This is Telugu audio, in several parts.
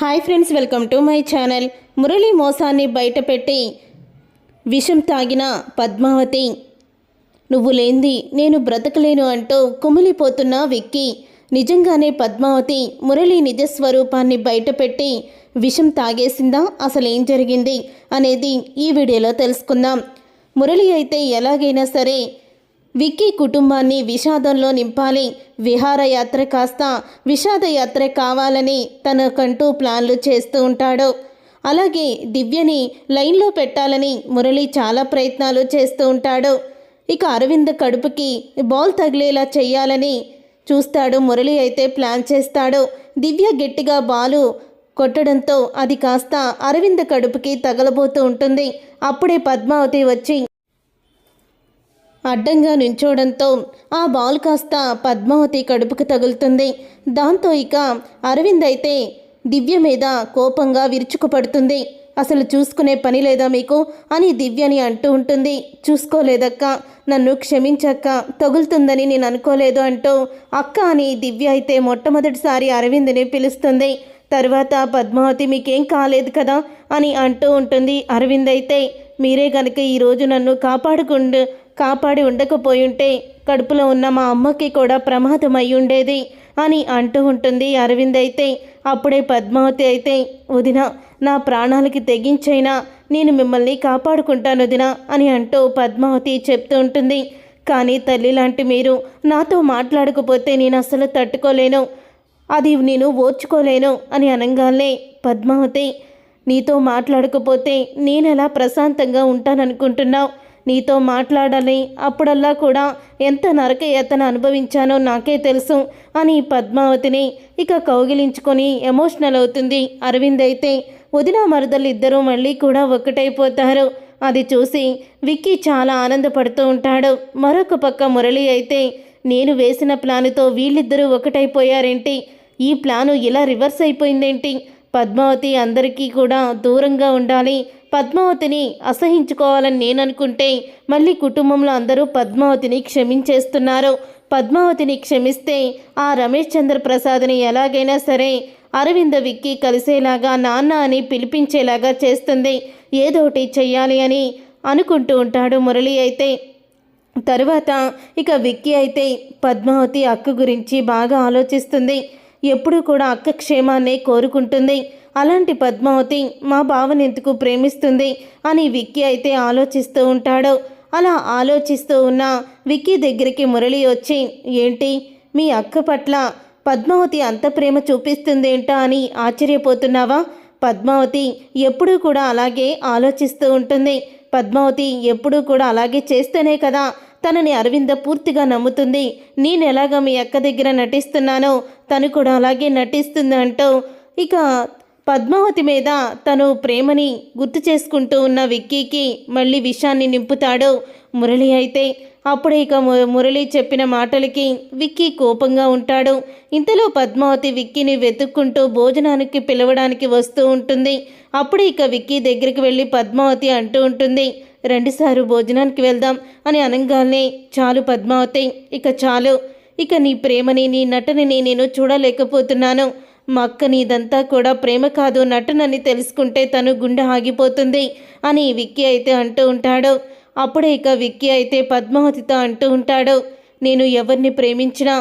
Hi friends welcome to my channel. Murali మోసాన్ని బయటపెట్టి విషం తాగిన పద్మావతి. నువ్వు లేంది నేను బ్రతకలేను అంటూ కుమిలిపోతున్న విక్కీ. నిజంగానే పద్మావతి మురళి నిజస్వరూపాన్ని బయటపెట్టి విషం తాగేసిందా? అసలు ఏం జరిగింది? అనేది ఈ వీడియోలో తెలుసుకుందాం. మురళి అయితే ఎలాగైనా సరే విక్కీ కుటుంబాన్ని విషాదంలో నింపాలి. విహారయాత్ర కాస్త విషాదయాత్ర కావాలని తనకంటూ ప్లాన్లు చేస్తూ ఉంటాడు. అలాగే దివ్యని లైన్లో పెట్టాలని మురళి చాలా ప్రయత్నాలు చేస్తూ ఉంటాడు. ఇక అరవింద్ కడుపుకి బాల్ తగిలేలా చేయాలని చూస్తాడు మురళి అయితే ప్లాన్ చేస్తాడు. దివ్య గట్టిగా బాలు కొట్టడంతో అది కాస్త అరవింద్ కడుపుకి తగలబోతూ ఉంటుంది. అప్పుడే పద్మావతి వచ్చి అడ్డంగా నించోవడంతో ఆ బాల్ కాస్త పద్మావతి కడుపుకు తగులుతుంది. దాంతో ఇక అరవింద్ అయితే దివ్య మీద కోపంగా విరుచుకుపడుతుంది. అసలు చూసుకునే పని లేదా మీకు? అని దివ్యని అంటూ ఉంటుంది. చూసుకోలేదక్క. నన్ను క్షమించక్క. తగులుతుందని నేను అనుకోలేదు అంటూ అక్క అని దివ్య అయితే మొట్టమొదటిసారి అరవింద్ని పిలుస్తుంది. తర్వాత పద్మావతి మీకేం కాలేదు కదా? అని అంటూ ఉంటుంది. అరవింద్ అయితే మీరే కనుక ఈరోజు నన్ను కాపాడుకుండు కాపాడి ఉండకపోయుంటే కడుపులో ఉన్న మా అమ్మకి కూడా ప్రమాదం అయి ఉండేది అని అంటూ ఉంటుంది అరవింద్ అయితే. అప్పుడే పద్మావతి అయితే వదిన నా ప్రాణాలకి తెగించైనా నేను మిమ్మల్ని కాపాడుకుంటాను వదిన అని అంటూ పద్మావతి చెప్తూ ఉంటుంది. కానీ తల్లి లాంటి మీరు నాతో మాట్లాడకపోతే నేను అసలు తట్టుకోలేను. అది నేను ఓర్చుకోలేను అని అనగానే పద్మావతి నీతో మాట్లాడకపోతే నేనెలా ప్రశాంతంగా ఉంటాననుకుంటున్నావు? నీతో మాట్లాడాలి. అప్పుడల్లా కూడా ఎంత నరక యతన అనుభవించానో నాకే తెలుసు అని పద్మావతిని ఇక కౌగిలించుకొని ఎమోషనల్ అవుతుంది. అరవింద్ అయితే వదిన మరదలిద్దరూ మళ్ళీ కూడా ఒకటైపోతారు అది చూసి విక్కీ చాలా ఆనందపడుతూ ఉంటాడు. మరొక పక్క మురళి అయితే నేను వేసిన ప్లానుతో వీళ్ళిద్దరూ ఒకటైపోయారేంటి ఈ ప్లాను ఇలా రివర్స్ అయిపోయిందేంటి? పద్మావతి అందరికీ కూడా దూరంగా ఉండాలి. పద్మావతిని అసహించుకోవాలని నేను అనుకుంటే మళ్ళీ కుటుంబంలో అందరూ పద్మావతిని క్షమించేస్తున్నారు. పద్మావతిని క్షమిస్తే ఆ రమేష్ చంద్ర ప్రసాద్ని ఎలాగైనా సరే అరవింద విక్కి కలిసేలాగా నాన్న అని పిలిపించేలాగా చేస్తుంది. ఏదోటి చెయ్యాలి అని అనుకుంటూ ఉంటాడు మురళి అయితే. తరువాత ఇక విక్కీ అయితే పద్మావతి అక్క గురించి బాగా ఆలోచిస్తుంది. ఎప్పుడూ కూడా అక్క క్షేమాన్నే కోరుకుంటుంది. అలాంటి పద్మావతి మా బావని ఎందుకు ప్రేమిస్తుంది అని విక్కీ అయితే ఆలోచిస్తూ ఉంటాడు. అలా ఆలోచిస్తూ ఉన్న విక్కీ దగ్గరికి మురళి వచ్చి ఏంటి? మీ అక్క పట్ల పద్మావతి అంత ప్రేమ చూపిస్తుందేంటా అని ఆశ్చర్యపోతున్నావా? పద్మావతి ఎప్పుడూ కూడా అలాగే ఆలోచిస్తూ ఉంటుంది. పద్మావతి ఎప్పుడూ కూడా అలాగే చేస్తేనే కదా తనని అరవింద పూర్తిగా నమ్ముతుంది. నేను మీ అక్క దగ్గర నటిస్తున్నానో తను కూడా అలాగే నటిస్తుంది అంటూ ఇక పద్మావతి మీద తను ప్రేమని గుర్తు చేసుకుంటూ ఉన్న విక్కీకి మళ్ళీ విషాన్ని నింపుతాడు. మురళి అయితే అప్పుడే ఇక మురళి చెప్పిన మాటలకి విక్కీ కోపంగా ఉంటాడు. ఇంతలో పద్మావతి విక్కీని వెతుక్కుంటూ భోజనానికి పిలవడానికి వస్తూ ఉంటుంది. అప్పుడే ఇక విక్కీ దగ్గరికి వెళ్ళి పద్మావతి అంటూ ఉంటుంది. రండి సారు భోజనానికి వెళ్దాం అని అనగానే చాలు పద్మావతి ఇక చాలు. ఇక నీ ప్రేమని నీ నటనని నేను చూడలేకపోతున్నాను. మా అక్క నీదంతా కూడా ప్రేమ కాదు నటనని తెలుసుకుంటే తను గుండె ఆగిపోతుంది అని విక్కీ అయితే అంటూ ఉంటాడు. అప్పుడే ఇక విక్కీ అయితే పద్మావతితో అంటూ ఉంటాడు నేను ఎవరిని ప్రేమించినా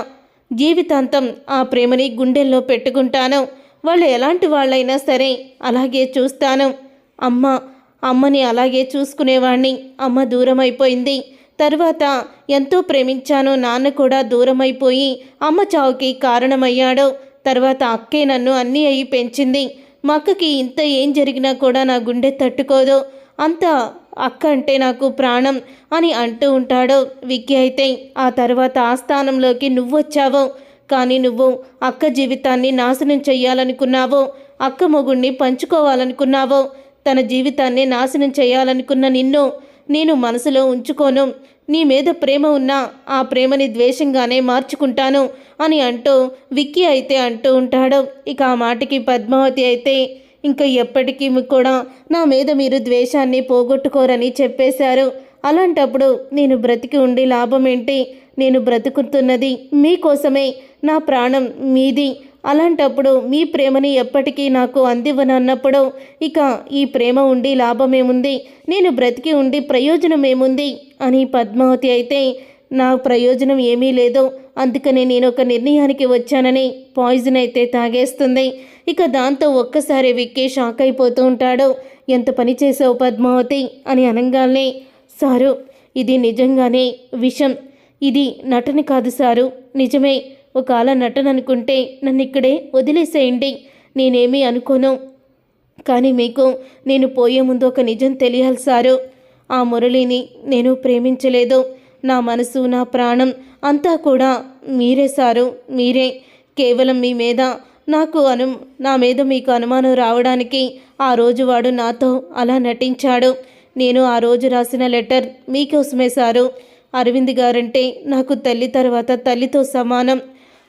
జీవితాంతం ఆ ప్రేమని గుండెల్లో పెట్టుకుంటాను. వాళ్ళు ఎలాంటి వాళ్ళైనా సరే అలాగే చూస్తాను. అమ్మ అమ్మని అలాగే చూసుకునేవాణ్ణి. అమ్మ దూరం అయిపోయింది తర్వాత ఎంతో ప్రేమించాను నాన్న కూడా దూరం అయిపోయి అమ్మ చావుకి కారణమయ్యాడు. తర్వాత అక్కే నన్ను అన్నీ అయి పెంచింది. మా అక్కకి ఇంత ఏం జరిగినా కూడా నా గుండె తట్టుకోదు. అంత అక్క అంటే నాకు ప్రాణం అని అంటూ ఉంటాడు విక్కీ అయితే. ఆ తర్వాత ఆ స్థానంలోకి నువ్వు వచ్చావు కానీ నువ్వు అక్క జీవితాన్ని నాశనం చెయ్యాలనుకున్నావు. అక్క మొగుణ్ణి పంచుకోవాలనుకున్నావు. తన జీవితాన్ని నాశనం చేయాలనుకున్న నిన్ను నేను మనసులో ఉంచుకోను. నీ మీద ప్రేమ ఉన్నా ఆ ప్రేమని ద్వేషంగానే మార్చుకుంటాను అని అంటూ విక్కీ అయితే అంటూ ఉంటాడు. ఇక ఆ మాటకి పద్మావతి అయితే ఇంకా ఎప్పటికీ కూడా నా మీద మీరు ద్వేషాన్ని పోగొట్టుకోరని చెప్పేశారు. అలాంటప్పుడు నేను బ్రతికి ఉండి లాభం ఏంటి? నేను బ్రతుకుతున్నది మీకోసమే. నా ప్రాణం మీది. అలాంటప్పుడు మీ ప్రేమని ఎప్పటికీ నాకు అందివ్వను అన్నప్పుడు ఇక ఈ ప్రేమ ఉండి లాభమేముంది? నేను బ్రతికి ఉండి ప్రయోజనం ఏముంది అని పద్మావతి అయితే నా ప్రయోజనం ఏమీ లేదు. అందుకనే నేను ఒక నిర్ణయానికి వచ్చానని పాయిజన్ అయితే తాగేస్తుంది. ఇక దాంతో ఒక్కసారి విక్కి షాక్ అయిపోతూ ఉంటాడు. ఎంత పని చేసావు పద్మావతి? అని అనగానే సారు ఇది నిజంగానే విషం. ఇది నటన కాదు సారు. నిజమే. ఒకవేళ నటన అనుకుంటే నన్ను ఇక్కడే వదిలేసేయండి. నేనేమీ అనుకోను. కానీ మీకు నేను పోయే ముందు ఒక నిజం తెలియాలి సారు. ఆ మురళిని నేను ప్రేమించలేదు. నా మనసు నా ప్రాణం అంతా కూడా మీరే సారు. మీరే. కేవలం మీ మీద. నాకు అను నా మీద మీకు అనుమానం రావడానికి ఆ రోజు వాడు నాతో అలా నటించాడు. నేను ఆ రోజు రాసిన లెటర్ మీకోసమే సారు. అరవింద్ గారంటే నాకు తల్లి తర్వాత తల్లితో సమానం.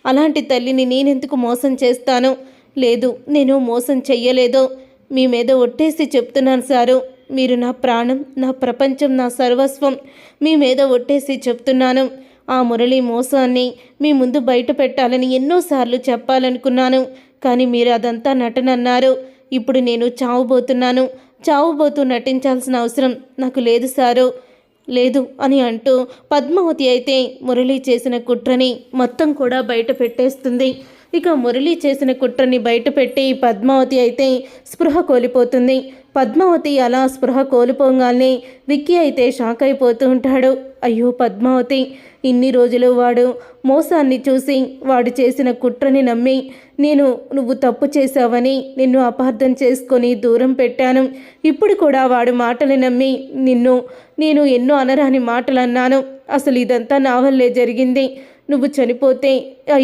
అలాంటి తల్లిని నేనెందుకు మోసం చేస్తాను? లేదు నేను మోసం చెయ్యలేదో. మీ మీద ఒట్టేసి చెప్తున్నాను సారు. మీరు నా ప్రాణం నా ప్రపంచం నా సర్వస్వం మీ మీద ఒట్టేసి చెప్తున్నాను. ఆ మురళి మోసాన్ని మీ ముందు బయట పెట్టాలని ఎన్నోసార్లు చెప్పాలనుకున్నాను. కానీ మీరు అదంతా నటన అన్నారు ఇప్పుడు నేను చావుబోతున్నాను. చావుబోతూ నటించాల్సిన అవసరం నాకు లేదు సారు. లేదు అని అంటూ పద్మావతి అయితే మురళి చేసిన కుట్రని మొత్తం కూడా బయట పెట్టేస్తుంది. ఇక మురళి చేసిన కుట్రని బయటపెట్టి పద్మావతి అయితే స్పృహ కోల్పోతుంది. పద్మావతి అలా స్పృహ కోల్పోగానే విక్కీ అయితే షాక్ అయిపోతూ ఉంటాడు. అయ్యో పద్మావతి ఇన్ని రోజులు వాడు మోసాన్ని చూసి వాడు చేసిన కుట్రని నమ్మి నేను నువ్వు తప్పు చేశావని నిన్ను అపార్థం చేసుకొని దూరం పెట్టాను. ఇప్పుడు కూడా వాడు మాటలు నమ్మి నిన్ను నేను ఎన్నో అనరాని మాటలు అన్నాను. అసలు ఇదంతా నా వల్లే జరిగింది. నువ్వు చనిపోతే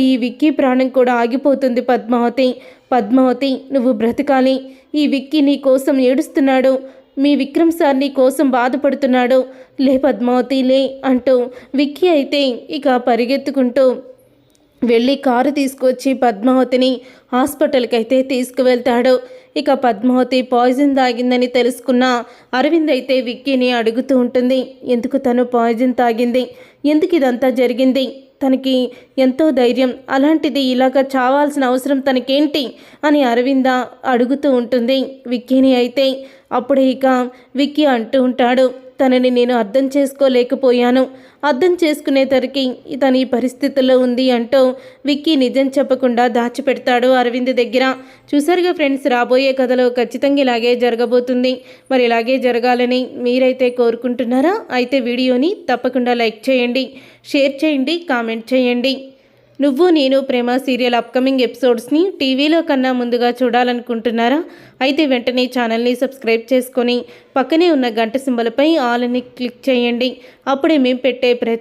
ఈ విక్కీ ప్రాణం కూడా ఆగిపోతుంది పద్మావతి. పద్మావతి నువ్వు బ్రతకాలి. ఈ విక్కీ నీ కోసం ఏడుస్తున్నాడు. మీ విక్రమ్ సార్ నీ కోసం బాధపడుతున్నాడు. లే పద్మావతి లే అంటూ విక్కీ అయితే ఇక పరిగెత్తుకుంటూ వెళ్ళి కారు తీసుకొచ్చి పద్మావతిని హాస్పిటల్కి అయితే తీసుకువెళ్తాడు. ఇక పద్మావతి పాయిజన్ తాగిందని తెలుసుకున్న అరవింద్ అయితే విక్కీని అడుగుతూ ఉంటుంది. ఎందుకు తను పాయిజన్ తాగింది? ఎందుకు ఇదంతా జరిగింది? తనకి ఎంతో ధైర్యం. అలాంటిది ఇలాగ చావాల్సిన అవసరం తనకేంటి? అని అరవింద అడుగుతూ ఉంటుంది. విక్కీని అయితే అప్పుడే ఇక విక్కీ అంటూ ఉంటాడు. తనని నేను అర్థం చేసుకోలేకపోయాను. అర్థం చేసుకునేసరికి తను ఈ పరిస్థితుల్లో ఉంది అంటూ విక్కీ నిజం చెప్పకుండా దాచిపెడతాడు అరవింద్ దగ్గర. చూసారుగా ఫ్రెండ్స్ రాబోయే కథలో ఖచ్చితంగా ఇలాగే జరగబోతుంది. మరి ఇలాగే జరగాలని మీరైతే కోరుకుంటున్నారా? అయితే వీడియోని తప్పకుండా లైక్ చేయండి షేర్ చేయండి కామెంట్ చేయండి. నువ్వు నేను ప్రేమ సీరియల్ అప్కమింగ్ ఎపిసోడ్స్ని టీవీలో కన్నా ముందుగా చూడాలనుకుంటున్నారా? అయితే వెంటనే ఛానల్ని సబ్స్క్రైబ్ చేసుకొని పక్కనే ఉన్న గంట సింబలపై ఆల్ని క్లిక్ చేయండి. అప్పుడే మేము పెట్టే ప్రతి